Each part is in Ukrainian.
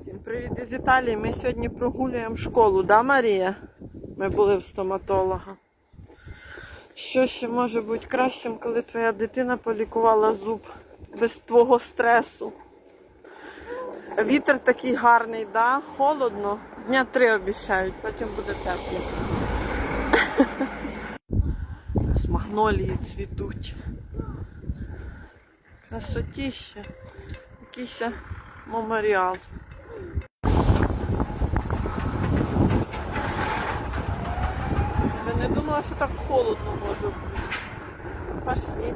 Всім привіт із Італії. Ми сьогодні прогулюємо школу, да, Марія? Ми були в стоматолога. Що ще може бути кращим, коли твоя дитина полікувала зуб без твого стресу? Вітер такий гарний, да? Холодно. Дня три обіцяють, потім буде тепло. Ось магнолії цвітуть. Красотіще. Якийсь меморіал. не думала, що так холодно може бути. Пошли.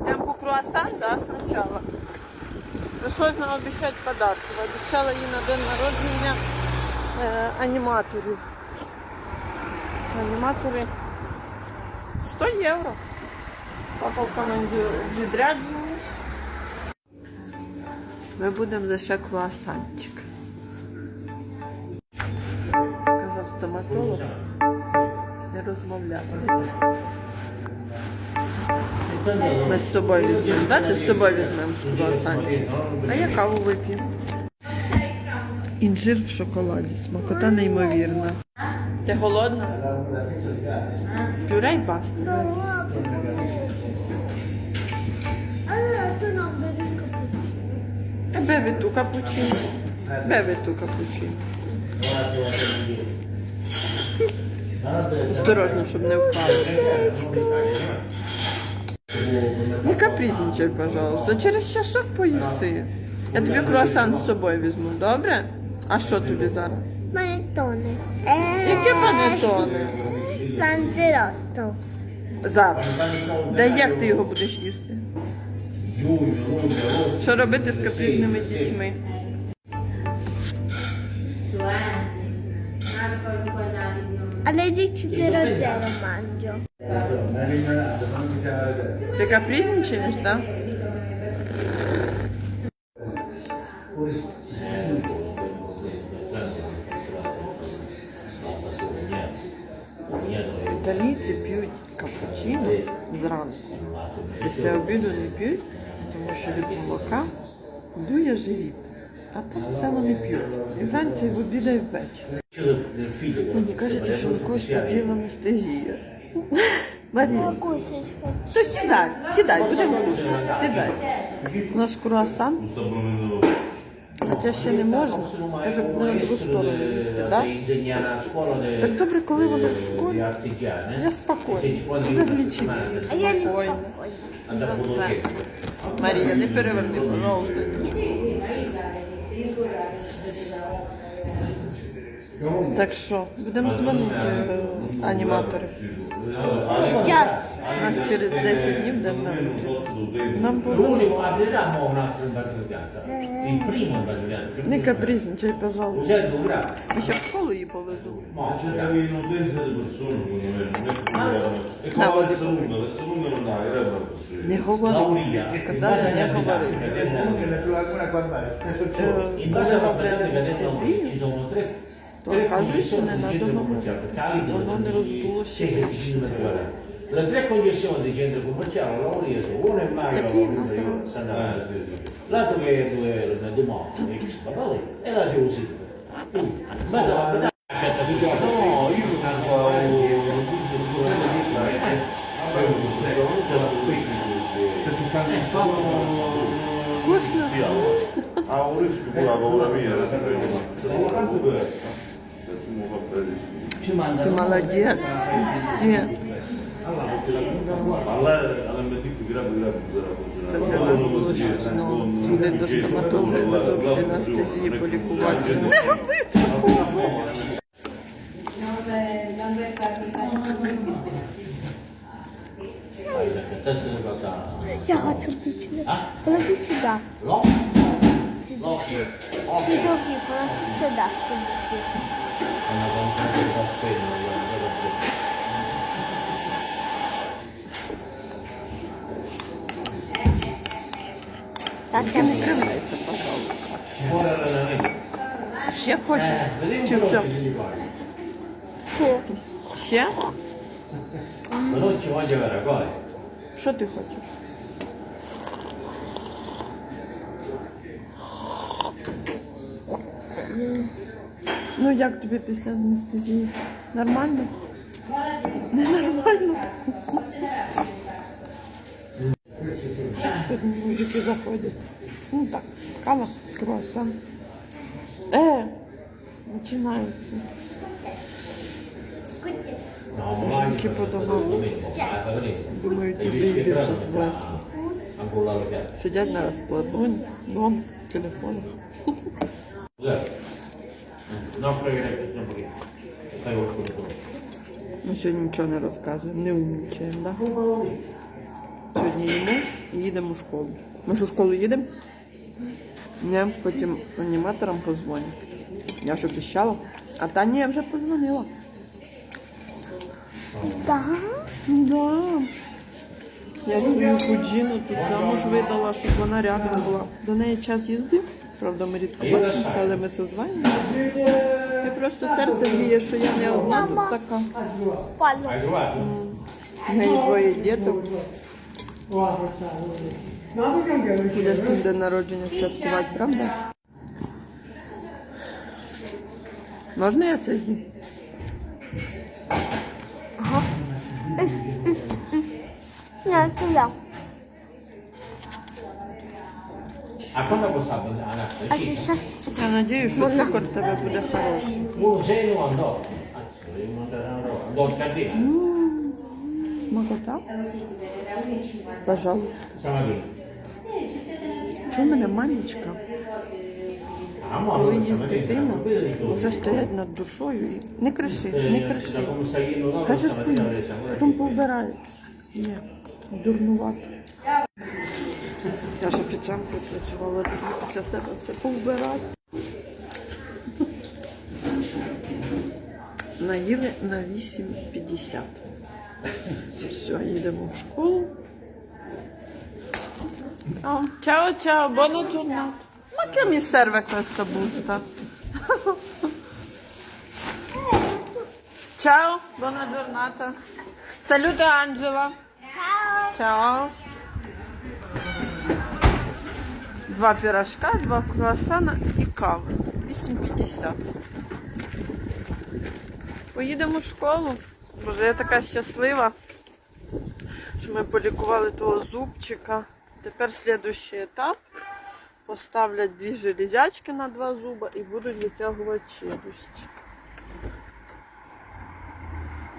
Йдемо по круасан, да, спочатку? Прийшлось нам обіцяти подарки. Обіцяла їй на день народження е, аніматорів. Аніматори 100 євро. Папа в команді відряджений. Ми будемо за ще круасанчик. Сказав стоматолог. Не розмовляти. Ми з собою візьмемо, да? Ти з собою візьмемо круасанчик. А я каву вип'ю. Інжир в шоколаді. Смакота неймовірна. Ти голодна? Пюре й паста. Allora tu non bevi il cappuccino. Осторожно, щоб не впало. Не капризничай, пожалуйста. Через часок поїси. Я тобі круасан з собою візьму, добре? А що тобі зараз? Eh, Яке панетоне? Lanzerotto. Зараз. Та як ти його будеш їсти? Що робити з капризними дітьми? Alle 10.00 mangio. Ти капризничаєш, так? Да? Італійці п'ють капучино зранку. Після обіду не п'ють, тому що від молока дує живіт. А там все вони п'ють. І вранці, і в ввечері. Мені кажеться, що у когось анестезія. Марія, то сідай, сідай, будемо кушати. Сідай. У нас круасан, хоча ще не можна. Каже, на другу сторону їсти, так? Так добре, коли вони в школі, я спокійна. Заглічі. А я не за все. Марія, не переверни, пожалуйста. Так що, будемо дзвонити е, аніматорів. У нас через 10 днів народження. Нам повезло. Не капризничай, пожалуйста. І ще в школу її повезу. E. Не говори. Сказали, не говори. Е, ci sono tre то tre оказується, не congestioni di треба centro говорити, commerciale. щоб воно не роздуло ще 6 більше. centimetri Le tre congestioni di centro commerciale Lauria sono uno è Mario Perché Lauria non sono- San Eh, Andrea. sì, sì. L'altro che è due di morte, ex papale, e la Giusy. In base alla pratica aspetta due giorni. No, io non avevo Вкусно? А у риску була вовра мія, не треба. Чому Тільки граби, граби, Це для нас було щось нове. Туди до стоматолога без общої анестезії полікувати. Не роби такого. Я хочу пить. А? Положи сюда. Сюда. Сюда, положи сюда. сюда. Spendere. Так, Тільки не кривайся, пожалуйста. Ще хочеш? Eh, Чи все? Ще? Що ти хочеш? Ну як тобі після анестезії? Нормально? Ненормально. Тут мужики заходять. Ну так, кава, круассан. Е, починається. Жінки по домам. Думають, Hai туди visto che йде восьми. ancora. Сидять на розкладоні, вдома, з con quello. Ми сьогодні нічого не розказуємо, не умнічаємо, да? Сьогодні їмо і їдемо в школу. Ми ж у школу їдемо? Ні, потім аніматорам позвоню. Я ж обіщала. А та ні, я вже позвонила. Так. Да. Я свою куджіну тут замуж видала, щоб вона рядом була. До неї час їздив. Правда, ми рідко бачимося, але ми созваємо. І просто серце гріє, що я не одна тут така. Неї двоє діток. Будеш тут день народження святкувати, правда? Можна я це з'їм? Ні, це я. A quando costava la А ще ще. Я надіюсь, що цукор в тебе буде хороший. Sei no andò. In cardina. Смакота? Пожалуйста. Stamattina. Чому мене манічка? Ah, ma Коли дитина, вже стоять над душою і не криши, не Eh, криши. avrei sempre потім повбирають. Ні, дурнувато. Я ж офіціанткою працювала, тоді після себе все повбирати. Наїли на 8.50. Все, їдемо в школу. Oh, ciao ciao, buona giornata. Ma che mi serve questa busta? ciao, buona giornata. Saluta Angela. Ciao. Два пирожка, два круасана і кава. 8,50. Поїдемо в школу. Боже, я така щаслива, що ми полікували того зубчика. Тепер слідуючий етап. Поставлять дві железячки на два зуба і будуть витягувати челюсть.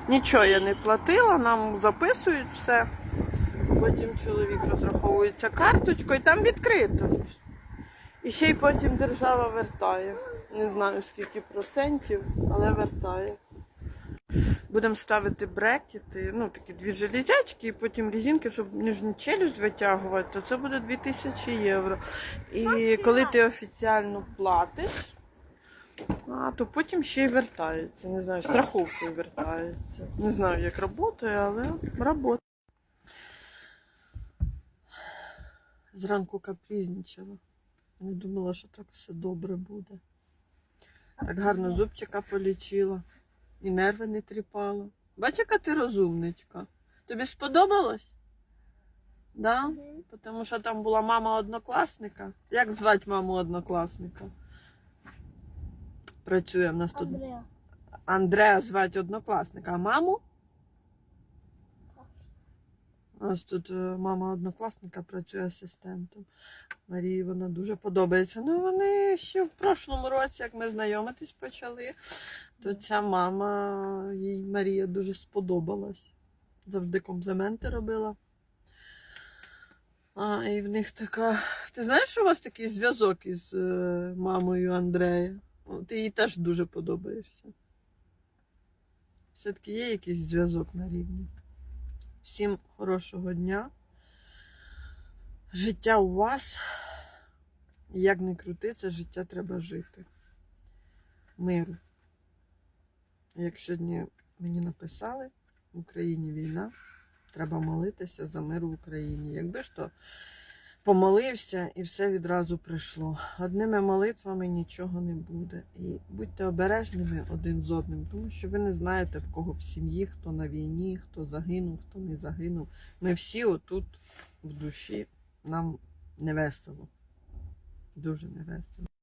Нічого я не платила, нам записують все. Потім чоловік розраховується карточкою, там відкрито. І ще й потім держава вертає. Не знаю скільки процентів, але вертає. Будемо ставити брекети, ну такі дві железячки, і потім різинки, щоб нижню челюсть витягувати, то це буде 2000 євро. І коли ти офіціально платиш, а, то потім ще й вертається. Не знаю, страховкою вертається. Не знаю, як працює, але працює. Зранку капризничала. Не думала, що так все добре буде. Так гарно зубчика полічила. І нерви не тріпала. Бач, яка ти розумничка. Тобі сподобалось? Да? Тому що там була мама однокласника. Як звати маму однокласника? Працює в нас тут. Андреа звати однокласника, а маму? У нас тут е, мама однокласника працює асистентом. Марії вона дуже подобається. Ну, вони ще в прошлому році, як ми знайомитись почали, то ця мама, їй Марія дуже сподобалась. Завжди компліменти робила. А, і в них така. Ти знаєш, що у вас такий зв'язок із е, мамою Андрея? Ти їй теж дуже подобаєшся. Все-таки є якийсь зв'язок на рівні. Всім хорошого дня. Життя у вас. Як не крути, це життя треба жити. Миру. Як сьогодні мені написали, в Україні війна, треба молитися за мир в Україні. Якби ж то помолився і все відразу прийшло. Одними молитвами нічого не буде. І будьте обережними один з одним, тому що ви не знаєте, в кого в сім'ї, хто на війні, хто загинув, хто не загинув. Ми всі отут в душі, нам не весело. Дуже не весело.